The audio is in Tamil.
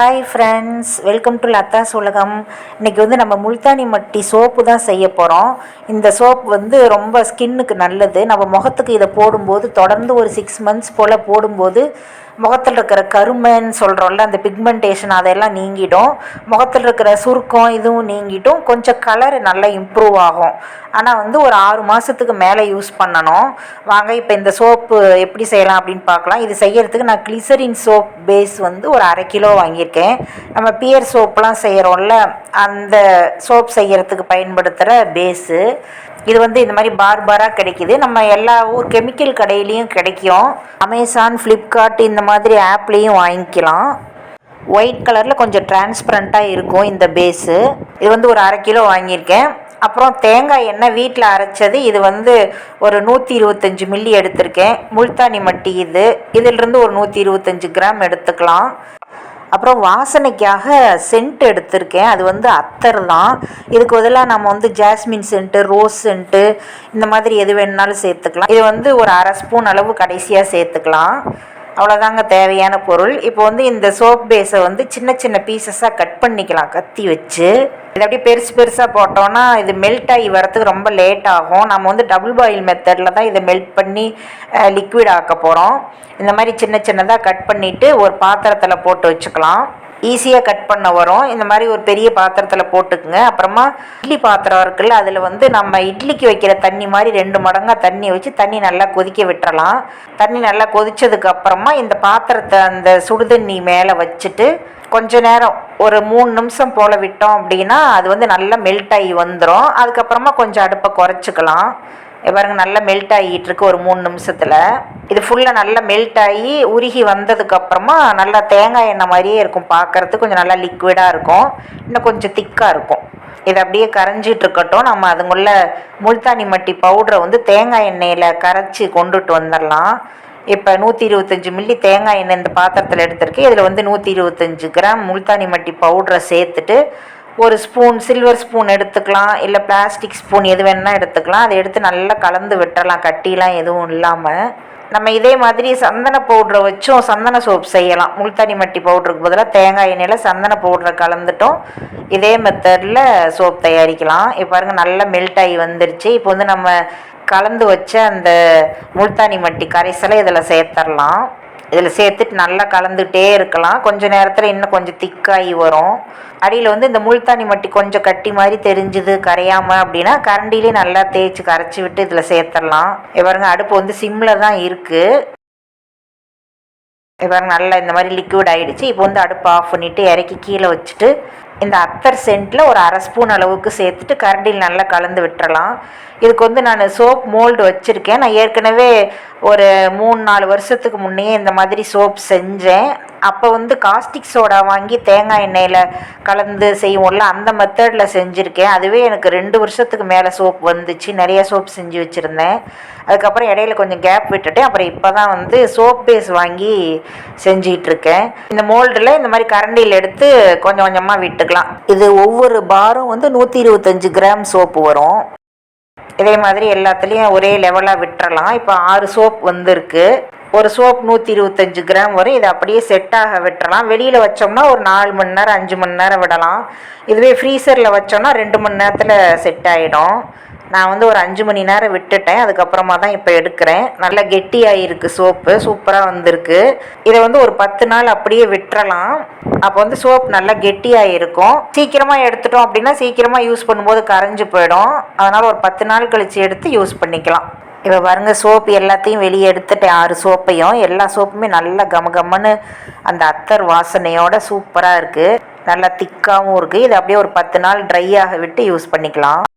Hi friends welcome to Latha's உலகம் இன்றைக்கி வந்து நம்ம முல்தானி மட்டி சோப்பு தான் செய்ய போகிறோம் இந்த சோப் வந்து ரொம்ப ஸ்கின்னுக்கு நல்லது. நம்ம முகத்துக்கு இதை போடும்போது தொடர்ந்து ஒரு சிக்ஸ் மந்த்ஸ் போல் போடும்போது முகத்தில் இருக்கிற கருமைன்னு சொல்கிறோம்ல அந்த பிக்மெண்டேஷன் அதெல்லாம் நீங்கிடும். முகத்தில் இருக்கிற சுருக்கம் இதுவும் நீங்கிட்டும். கொஞ்சம் கலர் நல்லா இம்ப்ரூவ் ஆகும். ஆனால் வந்து ஒரு ஆறு மாதத்துக்கு மேலே யூஸ் பண்ணணும். வாங்க இப்போ இந்த சோப்பு எப்படி செய்யலாம் அப்படின்னு பார்க்கலாம். இது செய்யறதுக்கு நான் கிளிசரின் சோப் பேஸ் வந்து ஒரு அரை கிலோ வாங்கியிருக்கேன். நம்ம பியர் சோப்லாம் செய்கிறோம்ல அந்த சோப் செய்கிறதுக்கு பயன்படுத்துகிற பேஸு இது வந்து இந்த மாதிரி பார் பாராக கிடைக்கிது. நம்ம எல்லா ஊர் கெமிக்கல் கடையிலையும் கிடைக்கும். அமேசான் ஃப்ளிப்கார்ட் இந்த மாதிரி ஆப்லேயும் வாங்கிக்கலாம். ஒயிட் கலரில் கொஞ்சம் டிரான்ஸ்பரண்ட்டாக இருக்கும் இந்த பேஸு இது வந்து ஒரு அரை கிலோ வாங்கியிருக்கேன். அப்புறம் தேங்காய் எண்ணெய் வீட்டில் அரைச்சது இது வந்து ஒரு நூற்றி இருபத்தஞ்சி மில்லி எடுத்திருக்கேன். முல்தானி மட்டி இது. இதிலிருந்து ஒரு நூற்றி இருபத்தஞ்சி கிராம் எடுத்துக்கலாம். அப்புறம் வாசனைக்காக சென்ட் எடுத்திருக்கேன். அது வந்து அத்தர் தான். இதுக்கு பதிலாக நம்ம வந்து ஜாஸ்மின் சென்ட்டு ரோஸ் சென்ட்டு இந்த மாதிரி எது வேணுனாலும் சேர்த்துக்கலாம். இது வந்து ஒரு அரை ஸ்பூன் அளவு கடைசியாக சேர்த்துக்கலாம். அவ்வளோதாங்க தேவையான பொருள். இப்போ வந்து இந்த சோப் பேஸை வந்து சின்ன சின்ன பீசஸாக கட் பண்ணிக்கலாம். கத்தி வச்சு. இது அப்படியே பெருசு பெருசாக போட்டோன்னா இது மெல்ட் ஆகி வரத்துக்கு ரொம்ப லேட் ஆகும். நம்ம வந்து டபுள் பாயில் மெத்தடில் தான் இதை மெல்ட் பண்ணி லிக்விட் ஆக்க போகிறோம் இந்த மாதிரி சின்ன சின்னதாக கட் பண்ணிவிட்டு ஒரு பாத்திரத்தில் போட்டு வச்சுக்கலாம். ஈஸியாக கட் பண்ண வரும். இந்த மாதிரி ஒரு பெரிய பாத்திரத்தில் போட்டுக்குங்க. அப்புறமா இட்லி பாத்திரம் இருக்குல்ல அதில் வந்து நம்ம இட்லிக்கு வைக்கிற தண்ணி மாதிரி ரெண்டு மடங்காக தண்ணி வச்சு தண்ணி நல்லா கொதிக்க விட்டுறலாம். தண்ணி நல்லா கொதிச்சதுக்கு அப்புறமா இந்த பாத்திரத்தை அந்த சுடுதண்ணி மேலே வச்சுட்டு கொஞ்ச நேரம் ஒரு மூணு நிமிஷம் போல் விட்டோம் அப்படின்னா அது வந்து நல்லா மெல்ட் ஆகி வந்துடும் அதுக்கப்புறமா கொஞ்சம் அடுப்பை குறைச்சிக்கலாம். பாருங்க நல்லா மெல்ட் ஆகிட்டு இருக்கு ஒரு மூணு நிமிஷத்தில். இது ஃபுல்லாக நல்லா மெல்ட் ஆகி உருகி வந்ததுக்கப்புறமா நல்லா தேங்காய் எண்ணெய் மாதிரியே இருக்கும் பார்க்குறதுக்கு கொஞ்சம் நல்லா லிக்விடாக இருக்கும். இன்னும் கொஞ்சம் திக்காக இருக்கும். இது அப்படியே கரைஞ்சிட்டு இருக்கட்டும். நம்ம அதுங்குள்ள முல்தானி மட்டி பவுடரை வந்து தேங்காய் எண்ணெயில் கரைச்சி கொண்டுட்டு வந்துடலாம் இப்போ நூற்றி இருபத்தஞ்சி மில்லி தேங்காய் எண்ணெய் இந்த பாத்திரத்தில் எடுத்திருக்கு. இதில் வந்து நூற்றி இருபத்தஞ்சி கிராம் முல்தானி மட்டி பவுடரை சேர்த்துட்டு ஒரு ஸ்பூன் சில்வர் ஸ்பூன் எடுத்துக்கலாம் இல்லை பிளாஸ்டிக் ஸ்பூன் எது வேணால் எடுத்துக்கலாம். அதை எடுத்து நல்லா கலந்து விட்டுறலாம். கட்டிலாம் எதுவும் இல்லாமல் நம்ம இதே மாதிரி சந்தன பவுட்ரை வச்சும் சந்தன சோப் செய்யலாம். முல்தானி மட்டி பவுட்ருக்கு பதிலாக தேங்காய் எண்ணெயில் சந்தன பவுட்ரை கலந்துட்டோம் இதே மெத்தடில் சோப் தயாரிக்கலாம். இப்போ பாருங்கள் நல்லா மெல்ட் ஆகி வந்துருச்சு. இப்போ வந்து நம்ம கலந்து வச்ச அந்த முல்தானி மட்டி கரைசலை இதில் சேர்த்துடலாம் இதில் சேர்த்துட்டு நல்லா கலந்துகிட்டே இருக்கலாம். கொஞ்சம் நேரத்தில் இன்னும் கொஞ்சம் திக்காகி வரும். அடியில் வந்து இந்த முல்தானி மட்டி கொஞ்சம் கட்டி மாதிரி தெரிஞ்சுது கரையாமல் அப்படின்னா கரண்டிலே நல்லா தேய்ச்சி கரைச்சி விட்டு இதில் சேர்த்துடலாம் பாருங்க அடுப்பு வந்து சிம்மில் தான் இருக்குது பாருங்க நல்லா இந்த மாதிரி லிக்விட் ஆகிடுச்சு இப்போ வந்து அடுப்பு ஆஃப் பண்ணிவிட்டு இறக்கி கீழே வச்சுட்டு இந்த அத்தர் சென்ட்டில் ஒரு அரை ஸ்பூன் அளவுக்கு சேர்த்துட்டு கரண்டியில் நல்லா கலந்து விட்டுறலாம். இதுக்கு வந்து நான் சோப் மோல்டு வச்சுருக்கேன். நான் ஏற்கனவே ஒரு மூணு நாலு வருஷத்துக்கு முன்னையே இந்த மாதிரி சோப் செஞ்சேன். அப்போ வந்து காஸ்டிக் சோடா வாங்கி தேங்காய் எண்ணெயில் கலந்து செய்வோம்ல அந்த மெத்தடில் செஞ்சுருக்கேன். அதுவே எனக்கு ரெண்டு வருஷத்துக்கு மேலே சோப் வந்துச்சு. நிறைய சோப் செஞ்சு வச்சுருந்தேன். அதுக்கப்புறம் இடையில கொஞ்சம் கேப் விட்டுட்டேன் அப்புறம் இப்போ தான் வந்து சோப் பேஸ் வாங்கி செஞ்சிகிட்ருக்கேன் இந்த மோல்டில் இந்த மாதிரி கரண்டியில் எடுத்து கொஞ்சம் கொஞ்சமாக விட்டுக்கலாம். இது ஒவ்வொரு பாரும் வந்து நூற்றி இருபத்தஞ்சு கிராம் சோப்பு வரும். இதே மாதிரி எல்லாத்துலேயும் ஒரே லெவலாக விட்டுறலாம். இப்போ ஆறு சோப் வந்திருக்கு. ஒரு சோப் நூற்றி இருபத்தஞ்சி கிராம் வரும். இதை அப்படியே செட்டாக விட்டுறலாம். வெளியில் வச்சோம்னா ஒரு நாலு மணி நேரம் அஞ்சு மணி நேரம் விடலாம். இதுவே ஃப்ரீசரில் வச்சோம்னா ரெண்டு மணி நேரத்தில் செட் ஆகிடும் நான் வந்து ஒரு அஞ்சு மணி நேரம் விட்டுட்டேன். அதுக்கப்புறமா தான் இப்போ எடுக்கிறேன். நல்லா கெட்டியாகிருக்கு சோப்பு. சூப்பராக வந்திருக்கு. இதை வந்து ஒரு பத்து நாள் அப்படியே விட்டுறலாம். அப்போ வந்து சோப் நல்லா கெட்டியாக இருக்கும் சீக்கிரமாக எடுத்துட்டோம் அப்படின்னா சீக்கிரமாக யூஸ் பண்ணும்போது கரைஞ்சி போயிடும். அதனால் ஒரு பத்து நாள் கழித்து எடுத்து யூஸ் பண்ணிக்கலாம். இப்போ பாருங்கள் சோப்பு எல்லாத்தையும் வெளியே எடுத்துட்டேன். ஆறு சோப்பையும். எல்லா சோப்புமே நல்லா கமகமன்னு அந்த அத்தர் வாசனையோட சூப்பராக இருக்குது நல்லா திக்காகவும் இருக்குது இது அப்படியே ஒரு பத்து நாள் ட்ரை ஆக விட்டு யூஸ் பண்ணிக்கலாம்.